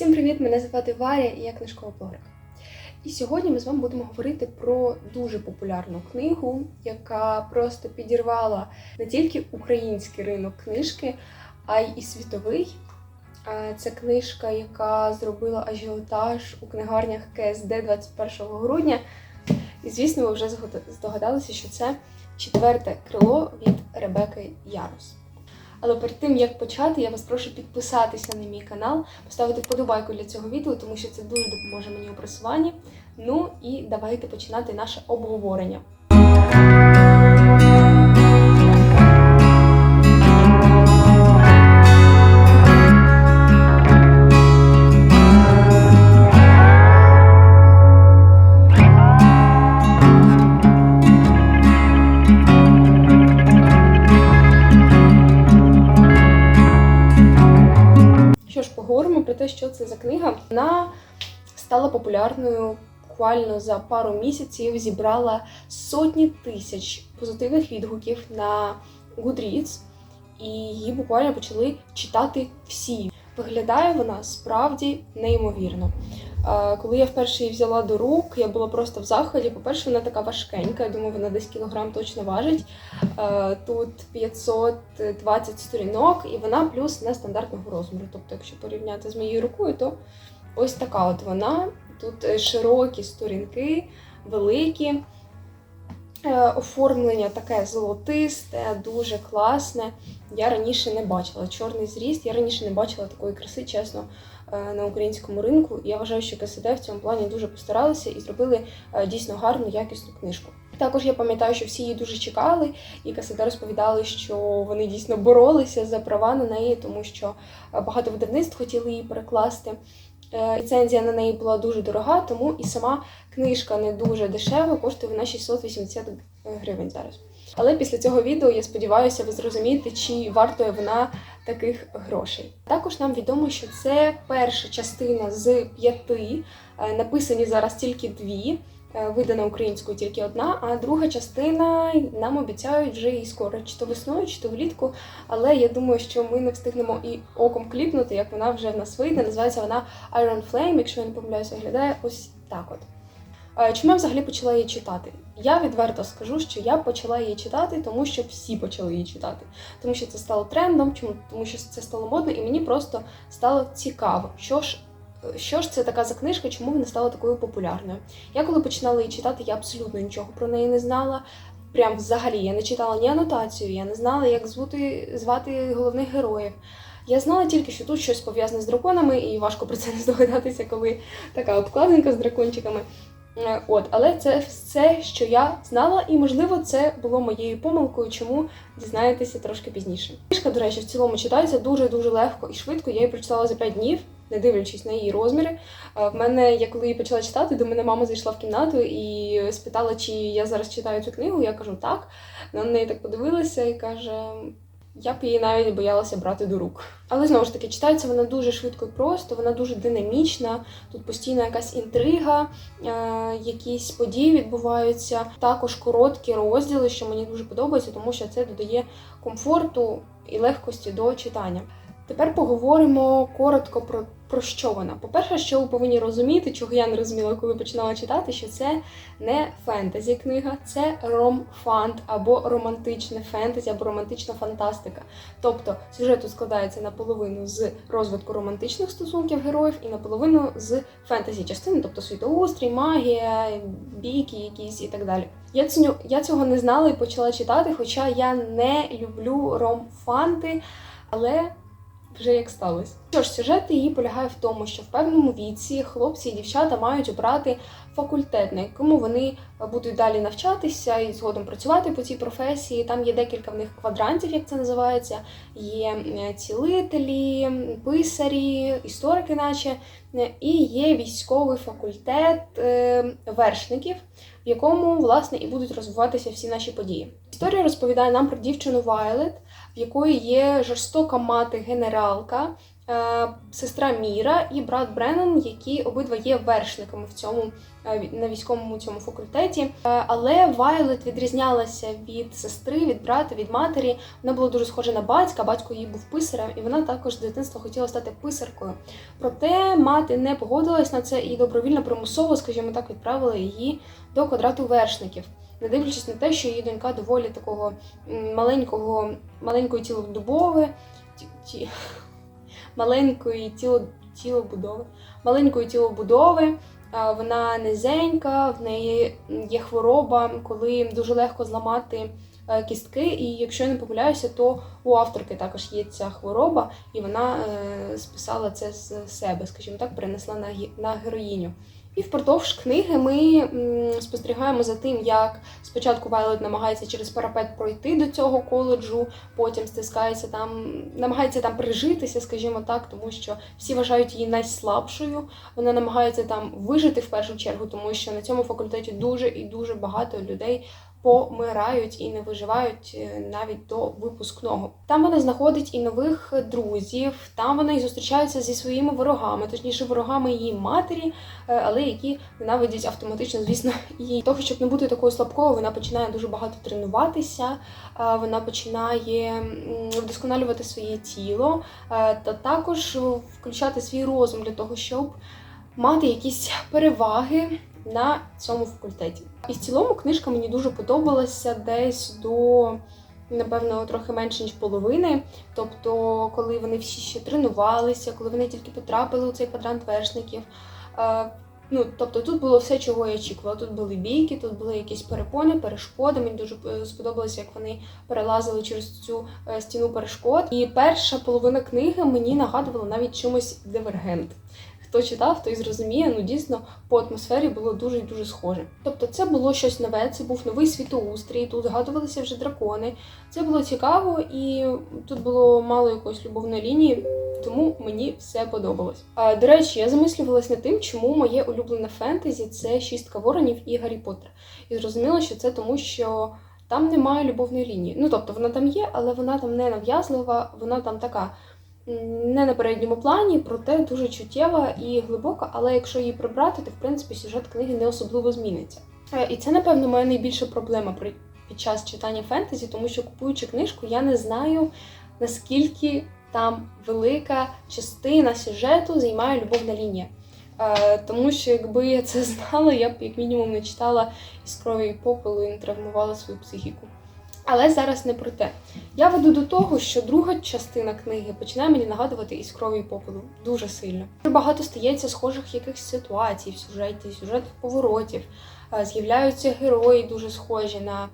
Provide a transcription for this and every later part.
Всім привіт! Мене звати Варя і я книжкова блогерка. І сьогодні ми з вами будемо говорити про дуже популярну книгу, яка просто підірвала не тільки український ринок книжки, а й і світовий. Це книжка, яка зробила ажіотаж у книгарнях КСД 21 грудня. І, звісно, ви вже здогадалися, що це четверте крило від Ребекки Ярус. Але перед тим як почати, я вас прошу підписатися на мій канал, поставити вподобайку для цього відео, тому що це дуже допоможе мені у просуванні. Ну і давайте починати наше обговорення. Про те, що це за книга. Вона стала популярною буквально за пару місяців, зібрала сотні тисяч позитивних відгуків на Goodreads, і її буквально почали читати всі. Виглядає вона справді неймовірно. Коли я вперше її взяла до рук, я була просто в заході. По-перше, вона така важкенька, я думаю, вона десь кілограм точно важить. Е, Тут 520 сторінок, і вона плюс нестандартного розміру. Тобто, якщо порівняти з моєю рукою, то ось така от вона. Тут е, широкі сторінки, великі. Е, Оформлення таке золотисте, дуже класне. Я раніше не бачила чорний зріст, я раніше не бачила такої краси, чесно, на українському ринку. Я вважаю, що КСД в цьому плані дуже постаралися і зробили е, дійсно гарну, якісну книжку. Також я пам'ятаю, що всі її дуже чекали, і КСД розповідали, що вони дійсно боролися за права на неї, тому що е, багато видавництв хотіли її перекласти. Е, Ліцензія на неї була дуже дорога, тому і сама книжка не дуже дешева, коштує вона 680 гривень зараз. Але після цього відео я сподіваюся, ви зрозумієте, чи вартує вона таких грошей. Також нам відомо, що це перша частина з п'яти. Е, Написані зараз тільки дві. е, Видана українською тільки одна, а друга частина нам обіцяють вже і скоро, чи то весною, чи то влітку. Але я думаю, що ми не встигнемо і оком кліпнути, як вона вже в нас вийде. Називається вона Iron Flame, якщо я не помиляюся, виглядає ось так от. Е, Чому я взагалі почала її читати? Я відверто скажу, що я почала її читати, тому що всі почали її читати. Тому що це стало трендом, тому що це стало модно, і мені просто стало цікаво, що ж. Що ж це така за книжка, чому вона стала такою популярною? Я коли починала її читати, я абсолютно нічого про неї не знала. Прям взагалі я не читала ні анотацію, я не знала, як звати, звати головних героїв. Я знала тільки, що тут щось пов'язане з драконами, і важко про це не здогадатися, коли така обкладинка з дракончиками. Е, От, але це все, що я знала, і можливо це було моєю помилкою, чому дізнаєтеся трошки пізніше. Книжка, до речі, в цілому читається дуже дуже легко і швидко. Я її прочитала за 5 днів, не дивлячись на її розміри. Е, В мене, я коли її почала читати, до мене мама зайшла в кімнату і спитала, чи я зараз читаю цю книгу. Я кажу так. На неї так подивилася і каже. Я б її навіть боялася брати до рук. Але знову ж таки, читається вона дуже швидко і просто, вона дуже динамічна. Тут постійно якась інтрига, е, якісь події відбуваються. Також короткі розділи, що мені дуже подобається, тому що це додає комфорту і легкості до читання. Тепер поговоримо коротко про, про що вона. По-перше, що ви повинні розуміти, чого я не розуміла, коли починала читати, що це не фентезі книга, це ром-фант або романтичне фентезі, або романтична фантастика. Тобто сюжет складається наполовину з розвитку романтичних стосунків героїв і наполовину з фентезі частини, тобто світоустрій, магія, бійки якісь і так далі. Я цю я цього не знала і почала читати, хоча я не люблю ром-фанти, але вже як сталося. Що ж, сюжет її полягає в тому, що в певному віці хлопці і дівчата мають обрати факультет, на якому вони будуть далі навчатися і згодом працювати по цій професії. Там є декілька в них квадрантів, як це називається. Є цілителі, писарі, історики, наче, і є військовий факультет е, вершників, в якому власне і будуть розвиватися всі наші події. Історія розповідає нам про дівчину Вайлет, в якої є жорстока мати генералка, е, сестра Міра і брат Бреннан, які обидва є вершниками в цьому е, на військовому цьому факультеті. Е, Але Вайлет відрізнялася від сестри, від брата, від матері. Вона була дуже схожа на батька. Батько її був писарем, і вона також з дитинства хотіла стати писаркою. Проте мати не погодилась на це і добровільно примусово, скажімо так, відправила її до квадрату вершників. Не дивлячись на те, що її донька доволі такого маленького, маленької тілодобови, ті, ті, маленької тіло, тілобудови, маленької тілобудови. Вона низенька, в неї є хвороба, коли дуже легко зламати е, кістки. І якщо я не помиляюся, то у авторки також є ця хвороба, і вона е, списала це з себе, скажімо так, перенесла на, на героїню. І впродовж книги ми спостерігаємо за тим, як спочатку Вайлет намагається через парапет пройти до цього коледжу, потім стискається там, намагається там прижитися, скажімо так, тому що всі вважають її найслабшою. Вона намагається там вижити в першу чергу, тому що на цьому факультеті дуже і дуже багато людей помирають і не виживають е, навіть до випускного. Там вона знаходить і нових друзів, там вона і зустрічається зі своїми ворогами, точніше, ворогами її матері, е, але які ненавидять автоматично, звісно, її. Того, щоб не бути такою слабкою, вона починає дуже багато тренуватися, е, вона починає вдосконалювати своє тіло та також включати свій розум для того, щоб мати якісь переваги на цьому факультеті. І в цілому книжка мені дуже подобалася десь до. Напевно, трохи менше ніж половини. Тобто, коли вони всі ще тренувалися, коли вони тільки потрапили у цей квадрант вершників. Е, ну, тобто тут було все, чого я очікувала. Тут були бійки, тут були якісь перепони, перешкоди. Мені дуже е, сподобалося, як вони перелазили через цю е, стіну перешкод. І перша половина книги мені нагадувала навіть чимось дивергент. Хто читав, той зрозуміє, ну дійсно по атмосфері було дуже і дуже схоже. Тобто, це було щось нове, це був новий світоустрій, тут згадувалися вже дракони. Це було цікаво, і тут було мало якоїсь любовної лінії, тому мені все подобалось. А, до речі, я замислювалась над тим, чому моє улюблене фентезі це шістка воронів і Гаррі Поттер. І зрозуміла, що це тому, що там немає любовної лінії. Ну тобто вона там є, але вона там не нав'язлива, вона там така. Не на передньому плані, проте дуже чуттєва і глибока, але якщо її прибрати, то в принципі сюжет книги не особливо зміниться. Е, І це, напевно, моя найбільша проблема під час читання фентезі, тому що купуючи книжку, я не знаю наскільки там велика частина сюжету займає любовна лінія. Е, тому що якби я це знала, я б як мінімум не читала із крові і попелу і не травмувала свою психіку. Але зараз не про те. Я веду до того, що друга частина книги починає мені нагадувати із крові попелу дуже сильно. Дуже багато стається схожих якихось ситуацій в сюжеті, сюжетних поворотів. Е, З'являються герої дуже схожі на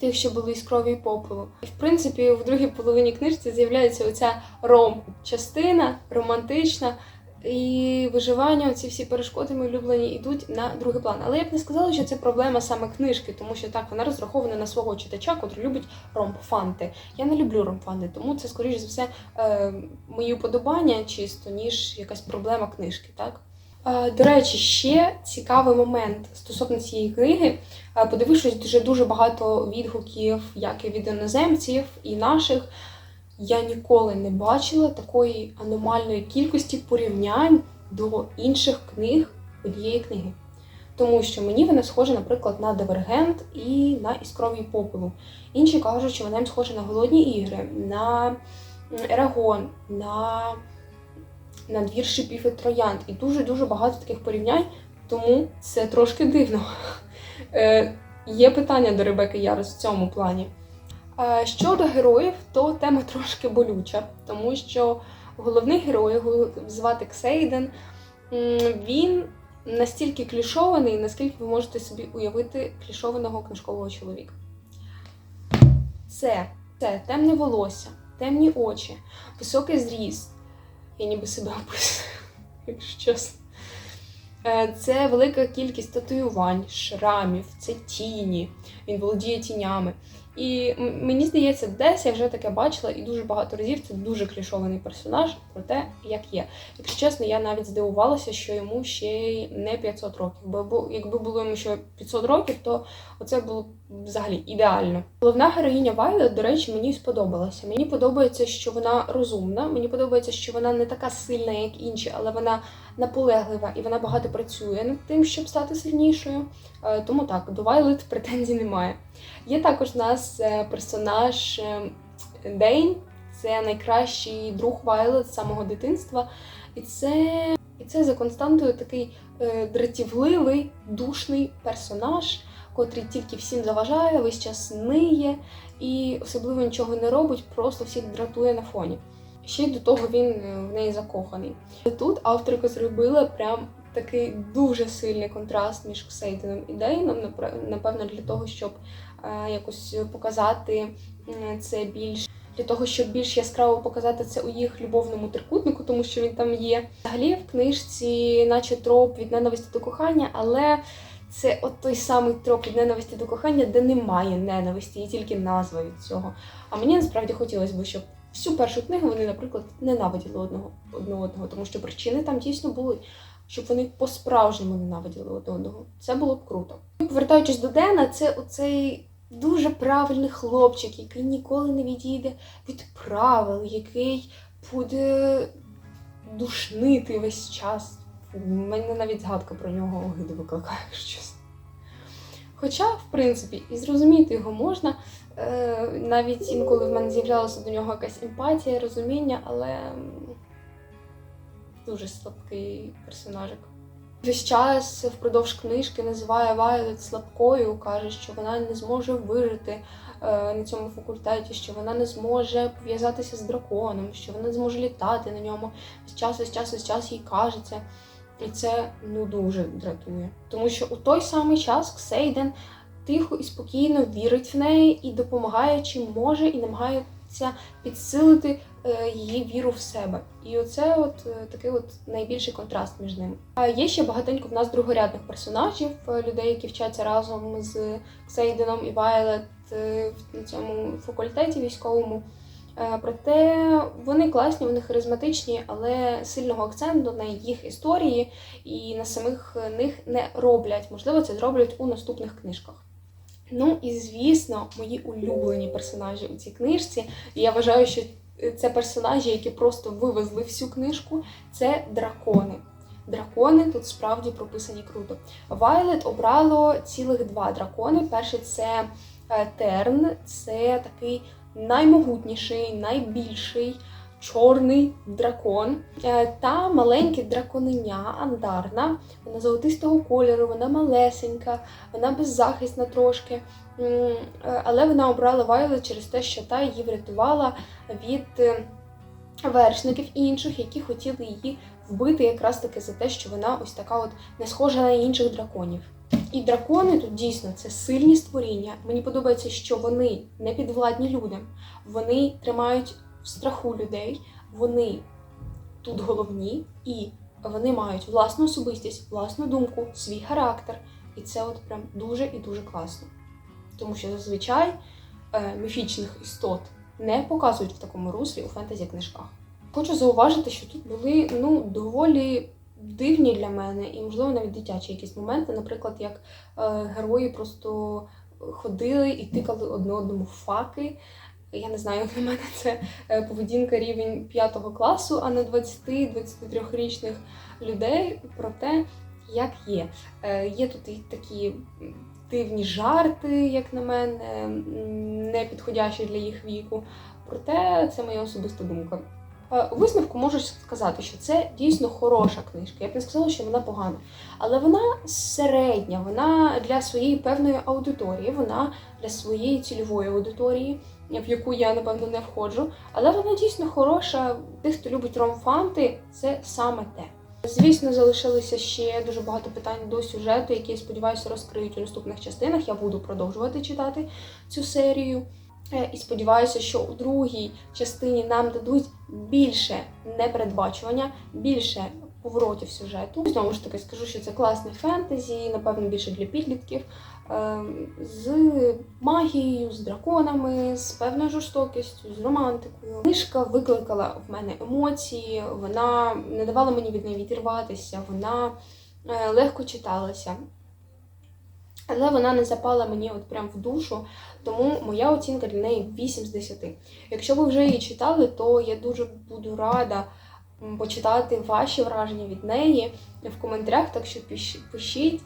тих, що були із крові попелу. І в принципі, в другій половині книжці з'являється оця ром-частина, романтична. І виживання, ці всі перешкоди мої улюблені йдуть на другий план. Але я б не сказала, що це проблема саме книжки, тому що так вона розрахована на свого читача, котрий любить ромфанти. Я не люблю ромфанти, тому це скоріш за все е, мої уподобання чисто, ніж якась проблема книжки. Так Е, до речі, ще цікавий момент стосовно цієї книги. Е, Подивившись дуже дуже багато відгуків, як і від іноземців і наших. Я ніколи не бачила такої аномальної кількості порівнянь до інших книг однієї книги. Тому що мені вона схожа, наприклад, на Дивергент і на Іскрові попелу. Інші кажуть, що вона їм схожа на Голодні ігри, на Ерагон, на, на двір шипів і троянд. І дуже-дуже багато таких порівнянь, тому це трошки дивно. Е, є питання до Ребекки Ярос в цьому плані. Е, Щодо героїв, то тема трошки болюча, тому що головний герой, його звати Ксейден, він настільки клішований, наскільки ви можете собі уявити клішованого книжкового чоловіка. Це, це темне волосся, темні очі, високий зріст. Я ніби себе описую, якщо чесно. Е, Це велика кількість татуювань, шрамів, це тіні. Він володіє тінями. І мені здається, десь я вже таке бачила і дуже багато разів це дуже клішований персонаж про те, як є. Якщо чесно, я навіть здивувалася, що йому ще й не 500 років. Бо якби було йому ще 500 років, то оце було взагалі ідеально. Головна героїня Вайлет, до речі, мені сподобалася. Мені подобається, що вона розумна. Мені подобається, що вона не така сильна, як інші, але вона наполеглива і вона багато працює над тим, щоб стати сильнішою. Е, Тому так, до Вайлет претензій немає. Є також у нас е, персонаж е, Дейн. Це найкращий друг Вайлет з самого дитинства. І це, і це за константою такий е, дратівливий, душний персонаж, котрий тільки всім заважає, весь час ниє і особливо нічого не робить, просто всіх дратує на фоні. Ще й до того він е, в неї закоханий. Тут авторка зробила прям такий дуже сильний контраст між Ксейденом і Дейном, напевно, для того, щоб е, якось показати це більш для того, щоб більш яскраво показати це у їх любовному трикутнику, тому що він там є. Взагалі в книжці, наче троп від ненависті до кохання, але це от той самий троп від ненависті до кохання, де немає ненависті, є тільки назва від цього. А мені насправді хотілося б, щоб всю першу книгу вони, наприклад, ненавиділи одного одне одного, тому що причини там дійсно були, щоб вони по-справжньому ненавиділи одне одного. Це було б круто. Повертаючись до Дена, це оцей дуже правильний хлопчик, який ніколи не відійде від правил, який буде душнити весь час. У мене навіть згадка про нього огиду викликає чесно. Хоча, в принципі, і зрозуміти його можна. Е, навіть інколи в мене з'являлася до нього якась емпатія, розуміння, але дуже слабкий персонажик. Весь час впродовж книжки називає Вайлет слабкою, каже, що вона не зможе вижити е, на цьому факультеті, що вона не зможе пов'язатися з драконом, що вона не зможе літати на ньому. Весь час, весь час, весь час їй кажеться. І це ну дуже дратує. Тому що у той самий час Ксейден тихо і спокійно вірить в неї і допомагає чим може, і намагається підсилити е, її віру в себе. І оце от е, такий от найбільший контраст між ними. А є ще багатенько в нас другорядних персонажів, е, людей, які вчаться разом з Ксейденом і Вайлет на цьому факультеті військовому. Проте вони класні, вони харизматичні, але сильного акценту на їх історії і на самих них не роблять. Можливо, це зроблять у наступних книжках. Ну і звісно, мої улюблені персонажі у цій книжці. Я вважаю, що це персонажі, які просто вивезли всю книжку. Це дракони. Дракони тут справді прописані круто. Вайлет обрало цілих два дракони. Перший це е, Терн, це такий наймогутніший, найбільший чорний дракон. Е, Та маленьке драконеня Андарна. Вона золотистого кольору, вона малесенька, вона беззахисна трошки. Е, Але вона обрала Вайлет через те, що та її врятувала від е, вершників інших, які хотіли її вбити якраз таки за те, що вона ось така от не схожа на інших драконів. І дракони тут дійсно це сильні створіння. Мені подобається, що вони не підвладні людям, вони тримають в страху людей, вони тут головні, і вони мають власну особистість, власну думку, свій характер. І це от прям дуже і дуже класно. Тому що зазвичай е, міфічних істот не показують в такому руслі у фентезі книжках. Хочу зауважити, що тут були ну доволі дивні для мене і, можливо, навіть дитячі якісь моменти, наприклад, як е, герої просто ходили і тикали одне одному факи. Я не знаю, для мене це е, поведінка рівень 5 класу, а не 20-23-річних людей про те, як є. Е, Є тут і такі дивні жарти, як на мене, не підходящі для їх віку. Проте це моя особиста думка. Висновку можу сказати, що це дійсно хороша книжка. Я б не сказала, що вона погана, але вона середня, вона для своєї певної аудиторії, вона для своєї цільової аудиторії, в яку я напевно не входжу. Але вона дійсно хороша. Тих, хто любить ромфанти, це саме те. Звісно, залишилося ще дуже багато питань до сюжету, які я сподіваюся розкриють у наступних частинах. Я буду продовжувати читати цю серію. І сподіваюся, що у другій частині нам дадуть більше непередбачування, більше поворотів сюжету. Знову ж таки скажу, що це класне фентезі, напевно, більше для підлітків. ем, з магією, з драконами, з певною жорстокістю, з романтикою. Книжка викликала в мене емоції, вона не давала мені від неї відірватися, вона е, легко читалася. Але вона не запала мені от прям в душу, тому моя оцінка для неї 8 з 10. Якщо ви вже її читали, то я дуже буду рада почитати ваші враження від неї в коментарях, так що пишіть.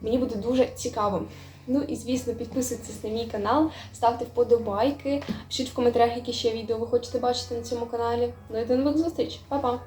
Мені буде дуже цікаво. Ну і звісно, підписуйтесь на мій канал, ставте вподобайки, пишіть в коментарях, які ще відео ви хочете бачити на цьому каналі. Ну і до нових зустріч. Па-па!